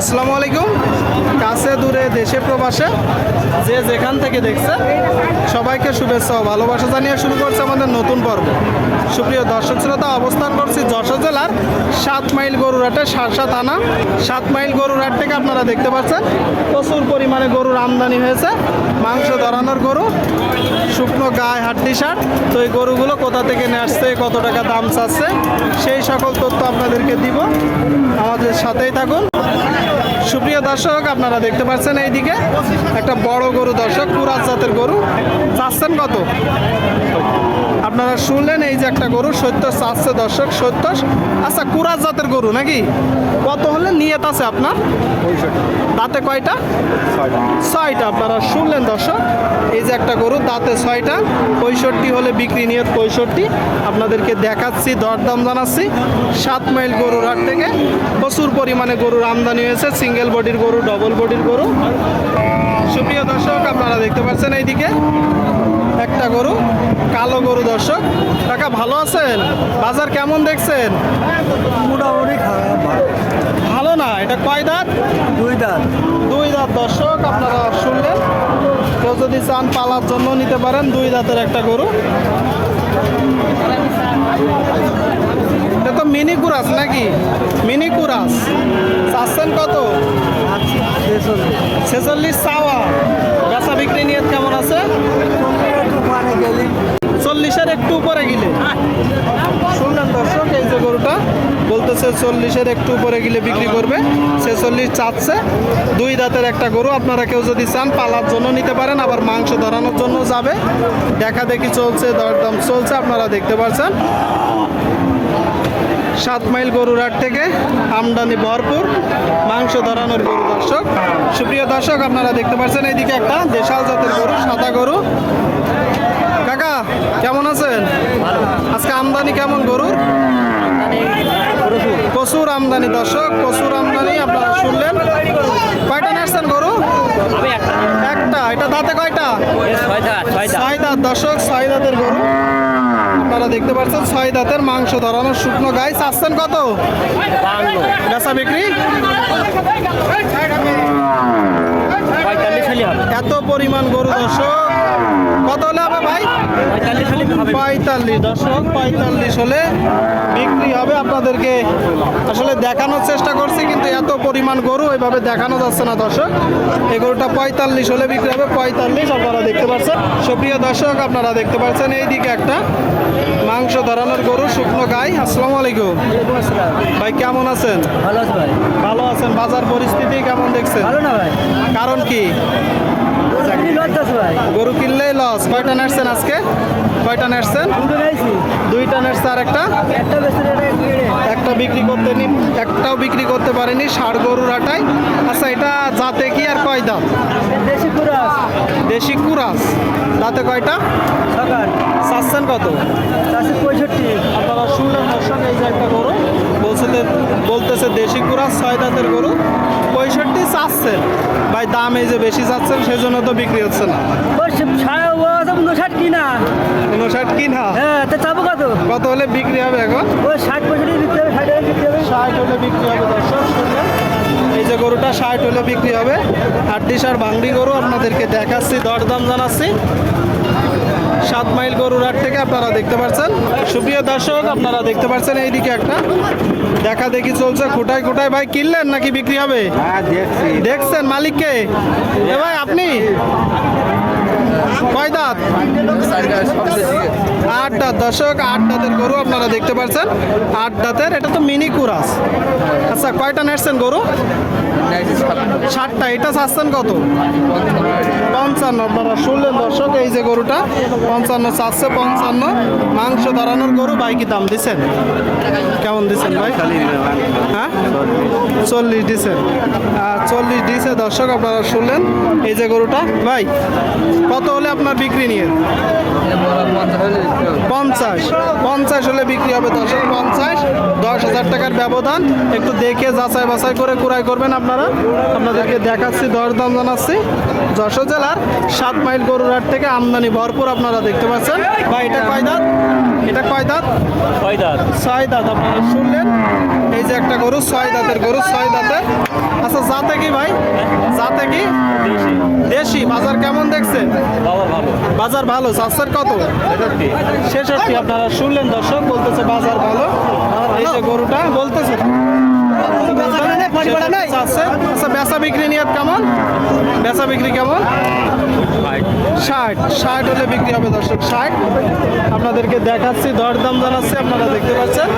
আসসালামু আলাইকুম। কাছে দূরে দেশে প্রবাসে, যে যেখান থেকে দেখছেন সবাইকে শুভেচ্ছা ও ভালোবাসা জানিয়ে শুরু করছে আমাদের নতুন পর্ব। সুপ্রিয় দর্শক শ্রোতা, অবস্থান করছি যশোর জেলার সাত মাইল গরুরহাটে সারসা থানা। সাত মাইল গরুরহাট থেকে আপনারা দেখতে পাচ্ছেন, প্রচুর পরিমাণে গরুর আমদানি হয়েছে, মাংস ধরানোর গরু। শুকনো গায়ে হাড্ডি সার তো এই গরুগুলো কোথা থেকে আসছে, কত টাকা দাম চাচ্ছে, সেই সকল তথ্য আপনাদেরকে দিব। আমাদের সাথেই থাকুন। সুপ্রিয় দর্শক, আপনারা দেখতে পাচ্ছেন এইদিকে একটা বড় গরু দর্শক কুরাজ জাতের গরু। চাচ্ছেন কত? আপনারা শুনলেন এই যে একটা গরু সত্য চাচ্ছে দর্শক সত্য। আচ্ছা কুরাজ জাতের গরু নাকি? কত হলে নিয়ত আছে আপনার? দাঁতে কয়টা? ছয়টা। আপনারা শুনলেন দর্শক। এই যে একটা গরু দাঁতে ছয়টা পঁয়ষট্টি হলে বিক্রি নিয়ত পঁয়ষট্টি। আপনাদেরকে দেখাচ্ছি দরদাম জানাচ্ছি। সাত মাইল গরুর হাট থেকে প্রচুর পরিমাণে গরুর আমদানি হয়েছে সিঙ্গেল বডির গরু ডবল বডির গরু। সুপ্রিয় দর্শক আপনারা দেখতে পাচ্ছেন এইদিকে একটা গরু কালো গরু দর্শক। কাকা ভালো আছেন? বাজার কেমন দেখছেন? মোটামুটি ভালো। ভালো না? এটা কয় দাঁত? দুই দাঁত। দুই দাঁত দর্শক আপনারা শুনলেন। কেউ যদি চান পালার জন্য নিতে পারেন দুই দাঁতের একটা গরু। এটা তো মিনি কুরাস নাকি? মিনি কুরাস। চাচ্ছেন কত? ছেচল্লিশ চাওয়া। বেচা বিক্রি নিয়ে কেমন আছে? চল্লিশের একটু উপরে গেলে। শুনলেন দর্শক, এই যে গরুটা বলতেছে চল্লিশের একটু উপরে গেলে বিক্রি করবে। ছেচল্লিশ চাচ্ছে। দুই দাঁতের একটা গরু, আপনারা কেউ যদি চান পালার জন্য নিতে পারেন, আবার মাংস ধরানোর জন্য যাবে। দেখা দেখি চলছে, দরদাম চলছে, আপনারা দেখতে পাচ্ছেন। সাত মাইল গরুর হাট থেকে আমদানি ভরপুর মাংস ধরানোর গরু দর্শক। সুপ্রিয় দর্শক আপনারা দেখতে পাচ্ছেন এইদিকে একটা দেশাল জাতের গরু সাদা গরু। কাকা কেমন আছেন? আজকে আমদানি কেমন গরুর? প্রচুর আমদানি দর্শক প্রচুর আমদানি আপনারা শুনলেন। কয়টা নাচছেন গরু? একটা। এটা দাঁতে কয়টা? ছয় দাঁত দর্শক ছয় দাঁতের গরু। আপনারা দেখতে পাচ্ছেন ছয় দাঁতের মাংস ধরানো শুকনো গাই চাচ্ছেন কত? বিক্রি? এত পরিমাণ গরু দর্শক। কত হলে হবে ভাই? পঁয়তাল্লিশ দর্শক পঁয়তাল্লিশ হলে বিক্রি হবে আপনাদেরকে। আসলে দেখানোর চেষ্টা করছি কিন্তু এত পরিমাণ গরু ওইভাবে দেখানো যাচ্ছে না দর্শক। এই গরুটা পঁয়তাল্লিশ হলে বিক্রি হবে। পঁয়তাল্লিশ আপনারা দেখতে পাচ্ছেন। সুপ্রিয় দর্শক আপনারা দেখতে পাচ্ছেন এইদিকে একটা মাংস ধরানোর গরু শুকনো গাই। আসসালামু আলাইকুম। ভাই কেমন আছেন? ভালো আছে ভাই। ভালো আছেন? বাজার পরিস্থিতি কেমন দেখছেন? ভালো না ভাই? কারণ কি? গরু কিনলেই লস। কয়টা নাড়ছেন আজকে? কয়টা নাড়ছেন? দুইটা নাড়ছে আর একটা? একটা বিক্রি করতে নি একটাও বিক্রি করতে পারেনি ষাড় গরুর আটাই। আচ্ছা এটা জাতে কি আর কয় দাম দেশি কুরাস। দাঁতে কয়টা? চাচ্ছেন কত? পঁয়ষট্টি। আপনারা শুনলেন দর্শক এই যে একটা গরু। বলছে বলতেছে দেশি কুড়া ছয় দাঁতের গরু। পঁয়ষট্টি চাচ্ছেন। ভাই দাম এই যে বেশি চাচ্ছেন সেজন্য তো বিক্রি হচ্ছে না। উনষাট কিনা। উনষাট কিনা? হ্যাঁ তা চাবো কত? কত হলে বিক্রি হবে এখন? ওই ষাট পঁয়ষট্টি বিক্রি হবে ষাট বিক্রি হবে। ষাট হলে বিক্রি হবে দর্শক শুনলেন? এই যে গরুটা ষাট হলে বিক্রি হবে। আটটি সার ভাঙড়ি গরু আপনাদেরকে দেখাচ্ছি দরদাম জানাচ্ছি। সাত মাইল গরুর হাট থেকে আপনারা দেখতে পাচ্ছেন সুপ্রিয় দর্শক আপনারা দেখতে পাচ্ছেন এইদিকে একটা। দেখা দেখি চলছে খুঁটায় খুঁটায়। ভাই কিনলেন নাকি বিক্রি হবে? হ্যাঁ দেখছেন মালিককে? এ ভাই আপনি? কয় দাঁত? আট দাঁত। দর্শক আট দাঁতের গরু আপনারা দেখতে পাচ্ছেন আট দাঁতের এটা তো মিনি কুরাস। আচ্ছা কয়টা নেটছেন গরু? ষাটটা এটা চাচ্ছেন কত? পঞ্চান্ন, আপনারা শুনলেন দর্শক, এই যে গরুটা, পঞ্চান্ন চারশো পঞ্চান্ন। মাংস দাঁড়ানোর গরু, ভাই কি দাম দিচ্ছেন কেমন দিচ্ছেন ভাই? হ্যাঁ? চল্লিশ আর চল্লিশ দিছে দর্শক, আপনারা শুনলেন এই যে গরুটা। ভাই, কত হলে আপনার বিক্রি নিয়ে? পঞ্চাশ। পঞ্চাশ হলে বিক্রি হবে দর্শক, পঞ্চাশ। দশ হাজার টাকার ব্যবধান। একটু দেখে যাচাই বাছাই করে কুড়াই করবেন আপনারা। আপনাদেরকে দেখাচ্ছি, দরদাম জানাচ্ছি। যশোর জেলার সাত মাইল গরুরহাট থেকে আমদানি ভরপুর আপনারা দেখতে পাচ্ছেন। বা এটা কয় দাঁত? এটা কয় দাঁত? ছয় দাঁত। ছয় দাঁত আপনারা শুনলেন? এই যে একটা গরু ছয় দাঁতের গরু ছয় দাঁতের আচ্ছা জাতে কি দেশি। দেশি। বাজার কেমন দেখছে বাবা ভালো। বাজার ভালো। চাষের কত? ছেষট্টি। ছেষট্টি আপনারা শুনলেন দর্শক বলতেছে বাজার ভালো। এই যে গরুটা বলতেছে চাচ্ছে। আচ্ছা বেচা বিক্রি নিয়ে কেমন? বেচা বিক্রি কেমন? ষাট। ষাট হলে বিক্রি হবে, দর্শক, ষাট। আপনাদেরকে দেখাচ্ছি, দরদাম জানাচ্ছি, আপনারা দেখতে পাচ্ছেন।